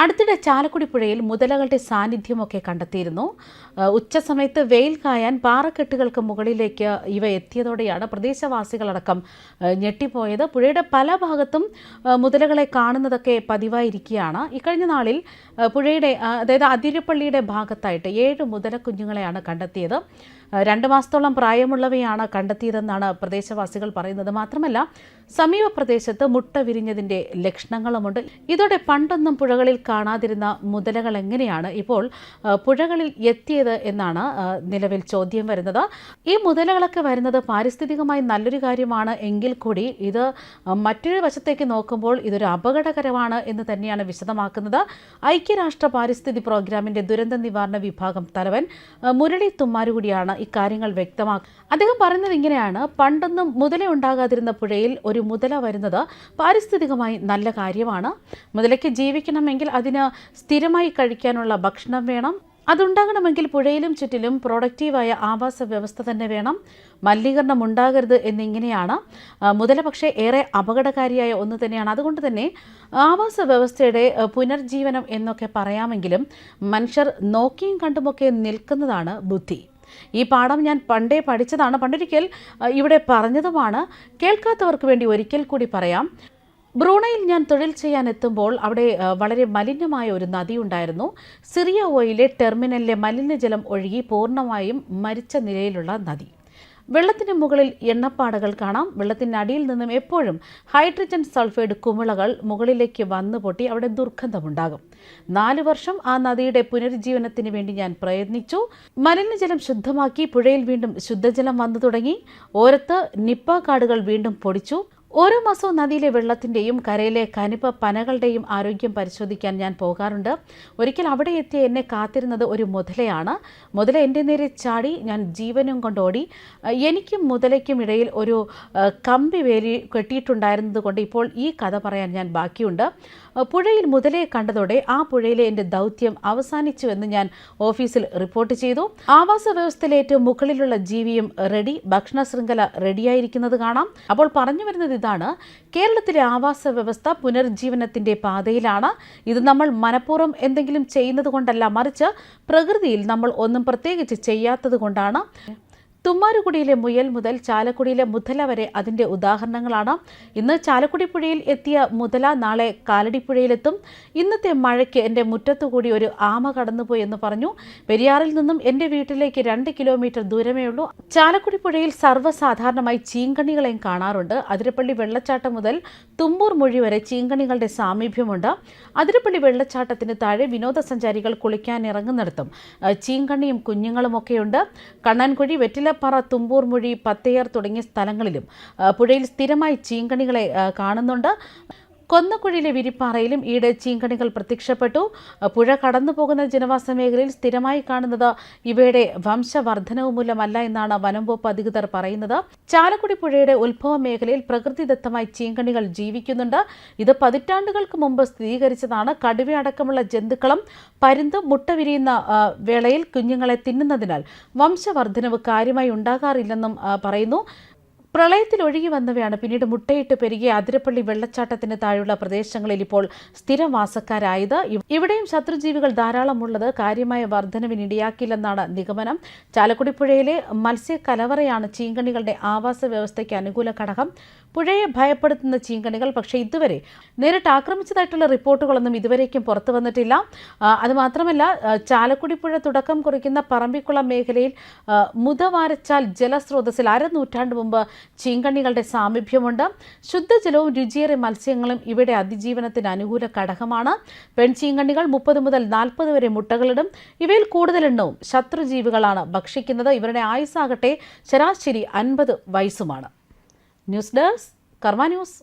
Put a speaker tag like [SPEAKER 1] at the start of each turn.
[SPEAKER 1] അടുത്തിടെ ചാലക്കുടി പുഴയിൽ മുതലകളുടെ സാന്നിധ്യമൊക്കെ കണ്ടെത്തിയിരുന്നു. ഉച്ച ഉച്ചസമയത്ത് വെയിൽ കായാൻ പാറക്കെട്ടുകൾക്ക് മുകളിലേക്ക് ഇവ എത്തിയതോടെയാണ് പ്രദേശവാസികളടക്കം ഞെട്ടിപ്പോയത്. പുഴയുടെ പല ഭാഗത്തും മുതലകളെ കാണുന്നതൊക്കെ പതിവായിരിക്കുകയാണ്. ഇക്കഴിഞ്ഞ നാളിൽ പുഴയുടെ അതായത് അതിരപ്പള്ളിയുടെ ഭാഗത്തായിട്ട് ഏഴ് മുതല കുഞ്ഞുങ്ങളെയാണ് കണ്ടെത്തിയത്. രണ്ട് മാസത്തോളം പ്രായമുള്ളവയാണ് കണ്ടെത്തിയതെന്നാണ് പ്രദേശവാസികൾ പറയുന്നത്. മാത്രമല്ല സമീപ പ്രദേശത്ത് മുട്ട വിരിഞ്ഞതിന്റെ ലക്ഷണങ്ങളുമുണ്ട്. ഇതോടെ പണ്ടൊന്നും പുഴകളിൽ കാണാതിരുന്ന മുതലകൾ എങ്ങനെയാണ് ഇപ്പോൾ പുഴകളിൽ എത്തിയത് എന്നാണ് നിലവിൽ ചോദ്യം വരുന്നത്. ഈ മുതലകളൊക്കെ വരുന്നത് പാരിസ്ഥിതികമായി നല്ലൊരു കാര്യമാണ് എങ്കിൽ കൂടി ഇത് മറ്റൊരു വശത്തേക്ക് നോക്കുമ്പോൾ ഇതൊരു അപകടകരമാണ് എന്ന് തന്നെയാണ് വിശദമാക്കുന്നത്. ഐക്യരാഷ്ട്ര പാരിസ്ഥിതി പ്രോഗ്രാമിന്റെ ദുരന്ത നിവാരണ വിഭാഗം തലവൻ മുരളി തുമ്മാരുകൂടിയാണ് ഇക്കാര്യങ്ങൾ വ്യക്തമാക്കി അദ്ദേഹം പറയുന്നത് ഇങ്ങനെയാണ്. പണ്ടൊന്നും മുതല ഉണ്ടാകാതിരുന്ന പുഴയിൽ ഒരു മുതല വരുന്നത് പാരിസ്ഥിതികമായി നല്ല കാര്യമാണ്. മുതലയ്ക്ക് ജീവിക്കണമെങ്കിൽ അതിന് സ്ഥിരമായി കഴിക്കാനുള്ള ഭക്ഷണം വേണം. അതുണ്ടാകണമെങ്കിൽ പുഴയിലും ചുറ്റിലും പ്രൊഡക്റ്റീവായ ആവാസ വ്യവസ്ഥ തന്നെ വേണം. മലിനീകരണം ഉണ്ടാകരുത് എന്നിങ്ങനെയാണ്. മുതല പക്ഷേ ഏറെ അപകടകാരിയായ ഒന്ന് തന്നെയാണ്. അതുകൊണ്ട് തന്നെ ആവാസ വ്യവസ്ഥയുടെ പുനർജീവനം എന്നൊക്കെ പറയാമെങ്കിലും മനുഷ്യർ നോക്കിയും കണ്ടുമൊക്കെ നിൽക്കുന്നതാണ് ബുദ്ധി. ഈ പാഠം ഞാൻ പണ്ടേ പഠിച്ചതാണ്. പണ്ടൊരിക്കൽ ഇവിടെ പറഞ്ഞതുമാണ്. കേൾക്കാത്തവർക്ക് വേണ്ടി ഒരിക്കൽ കൂടി പറയാം. ബ്രൂണയിൽ ഞാൻ തൊഴിൽ ചെയ്യാൻ എത്തുമ്പോൾ അവിടെ വളരെ മലിനമായ ഒരു നദി ഉണ്ടായിരുന്നു. സിറിയ ഓയിലെ ടെർമിനലിലെ മലിനജലം ഒഴുകി പൂർണമായും മരിച്ച നിലയിലുള്ള നദി. വെള്ളത്തിന് മുകളിൽ എണ്ണപ്പാടകൾ കാണാം. വെള്ളത്തിന്റെ അടിയിൽ നിന്നും എപ്പോഴും ഹൈഡ്രജൻ സൾഫൈഡ് കുമിളകൾ മുകളിലേക്ക് വന്നു പൊട്ടി അവിടെ ദുർഗന്ധമുണ്ടാകും. നാല് വർഷം ആ നദിയുടെ പുനരുജ്ജീവനത്തിന് വേണ്ടി ഞാൻ പ്രയത്നിച്ചു. മലിനജലം ശുദ്ധമാക്കി പുഴയിൽ വീണ്ടും ശുദ്ധജലം വന്നു തുടങ്ങി. ഓരത്ത് നിപ്പ കാടുകൾ വീണ്ടും പൊടിച്ചു. ഓരോ മാസവും നദിയിലെ വെള്ളത്തിന്റെയും കരയിലെ കനിപ്പ പനകളുടെയും ആരോഗ്യം പരിശോധിക്കാൻ ഞാൻ പോകാറുണ്ട്. ഒരിക്കൽ അവിടെ എത്തിയ എന്നെ കാത്തിരുന്നത് ഒരു മുതലയാണ്. മുതല എന്റെ നേരെ ചാടി ഞാൻ ജീവനും കൊണ്ടോടി. എനിക്കും മുതലയ്ക്കും ഇടയിൽ ഒരു കമ്പി വേലി കെട്ടിയിട്ടുണ്ടായിരുന്നത് കൊണ്ട് ഇപ്പോൾ ഈ കഥ പറയാൻ ഞാൻ ബാക്കിയുണ്ട്. പുഴയിൽ മുതലയെ കണ്ടതോടെ ആ പുഴയിലെ എന്റെ ദൗത്യം അവസാനിച്ചുവെന്ന് ഞാൻ ഓഫീസിൽ റിപ്പോർട്ട് ചെയ്തു. ആവാസ വ്യവസ്ഥയിലെ ഏറ്റവും മുകളിലുള്ള ജീവിയും റെഡി ഭക്ഷണ ശൃംഖല റെഡിയായിരിക്കുന്നത് കാണാം. അപ്പോൾ പറഞ്ഞു വരുന്നത് ഇതാണ്. കേരളത്തിലെ ആവാസ വ്യവസ്ഥ പുനർജീവനത്തിന്റെ പാതയിലാണ്. ഇത് നമ്മൾ മനഃപൂർവം എന്തെങ്കിലും ചെയ്യുന്നത് കൊണ്ടല്ല മറിച്ച് പ്രകൃതിയിൽ നമ്മൾ ഒന്നും പ്രത്യേകിച്ച് ചെയ്യാത്തത് കൊണ്ടാണ്. തുമ്മാരുകുടിയിലെ മുയൽ മുതൽ ചാലക്കുടിയിലെ മുതല വരെ അതിന്റെ ഉദാഹരണങ്ങളാണ്. ഇന്ന് ചാലക്കുടി പുഴയിൽ എത്തിയ മുതല നാളെ കാലടിപ്പുഴയിലെത്തും. ഇന്നത്തെ മഴയ്ക്ക് എന്റെ മുറ്റത്തുകൂടി ഒരു ആമ കടന്നുപോയി എന്ന് പറഞ്ഞു. പെരിയാറിൽ നിന്നും എന്റെ വീട്ടിലേക്ക് രണ്ട് കിലോമീറ്റർ ദൂരമേ ഉള്ളൂ. ചാലക്കുടി പുഴയിൽ സർവസാധാരണമായി ചീങ്കണികളെയും കാണാറുണ്ട്. അതിരപ്പള്ളി വെള്ളച്ചാട്ടം മുതൽ തുമ്പൂർ മൊഴി വരെ ചീങ്കണികളുടെ സാമീപ്യമുണ്ട്. അതിരപ്പള്ളി വെള്ളച്ചാട്ടത്തിന് താഴെ വിനോദസഞ്ചാരികൾ കുളിക്കാൻ ഇറങ്ങുന്നിടത്തും കുഞ്ഞുങ്ങളും കുഞ്ഞുങ്ങളുമൊക്കെയുണ്ട്. കണ്ണാൻകുഴി വെറ്റിലപ്പാറ തുമ്പൂർ മൊഴി പത്തയാർ തുടങ്ങിയ സ്ഥലങ്ങളിലും പുഴയിൽ സ്ഥിരമായി ചീങ്കണികളെ കാണുന്നുണ്ട്. കൊന്നക്കുഴിയിലെ വിരിപ്പാറയിലും ഈയിടെ ചീങ്കണികൾ പ്രത്യക്ഷപ്പെട്ടു. പുഴ കടന്നു പോകുന്ന ജനവാസ മേഖലയിൽ സ്ഥിരമായി കാണുന്നത് ഇവയുടെ വംശവർദ്ധനവ് മൂലമല്ല എന്നാണ് വനംവകുപ്പ് അധികൃതർ പറയുന്നത്. ചാലക്കുടി പുഴയുടെ ഉത്ഭവ മേഖലയിൽ പ്രകൃതിദത്തമായി ചീങ്കണികൾ ജീവിക്കുന്നുണ്ട്. ഇത് പതിറ്റാണ്ടുകൾക്ക് മുമ്പ് സ്ഥിരീകരിച്ചതാണ്. കടുവയടക്കമുള്ള ജന്തുക്കളും പരുന്ത് മുട്ട വിരിയുന്ന വേളയിൽ കുഞ്ഞുങ്ങളെ തിന്നുന്നതിനാൽ വംശവർദ്ധനവ് കാര്യമായി ഉണ്ടാകാറില്ലെന്നും പറയുന്നു. പ്രളയത്തിൽ ഒഴുകി വന്നവയാണ് പിന്നീട് മുട്ടയിട്ട് പെരുകിയ അതിരപ്പള്ളി വെള്ളച്ചാട്ടത്തിന് താഴെയുള്ള പ്രദേശങ്ങളിൽ ഇപ്പോൾ സ്ഥിരവാസക്കാരായത്. ഇവ- ഇവിടെയും ശത്രുജീവികൾ ധാരാളമുള്ളത് കാര്യമായ വർധനവിനിടയാക്കില്ലെന്നാണ് നിഗമനം. ചാലക്കുടി പുഴയിലെ മത്സ്യ കലവറയാണ് ചീങ്കണികളുടെ ആവാസ വ്യവസ്ഥയ്ക്ക് അനുകൂല ഘടകം. പുഴയെ ഭയപ്പെടുത്തുന്ന ചീങ്കണികൾ പക്ഷേ ഇതുവരെ നേരിട്ട് ആക്രമിച്ചതായിട്ടുള്ള റിപ്പോർട്ടുകളൊന്നും ഇതുവരേക്കും പുറത്തു വന്നിട്ടില്ല. അതുമാത്രമല്ല ചാലക്കുടി പുഴ തുടക്കം കുറിക്കുന്ന പറമ്പിക്കുളം മേഖലയിൽ മുതവാരച്ചാൽ ജലസ്രോതസ്സിൽ അരനൂറ്റാണ്ട് മുമ്പ് ചീങ്കണ്ണികളുടെ സാമീപ്യമുണ്ട്. ശുദ്ധജലവും രുചിയേറെ മത്സ്യങ്ങളും ഇവിടെ അതിജീവനത്തിന് അനുകൂല ഘടകമാണ്. പെൺചീങ്കണ്ണികൾ മുപ്പത് മുതൽ നാൽപ്പത് വരെ മുട്ടകളിടും. ഇവയിൽ കൂടുതൽ എണ്ണവും ശത്രുജീവികളാണ് ഭക്ഷിക്കുന്നത്. ഇവരുടെ ആയുസാകട്ടെ ശരാശരി അൻപത് വയസ്സുമാണ്. News desk Karma news.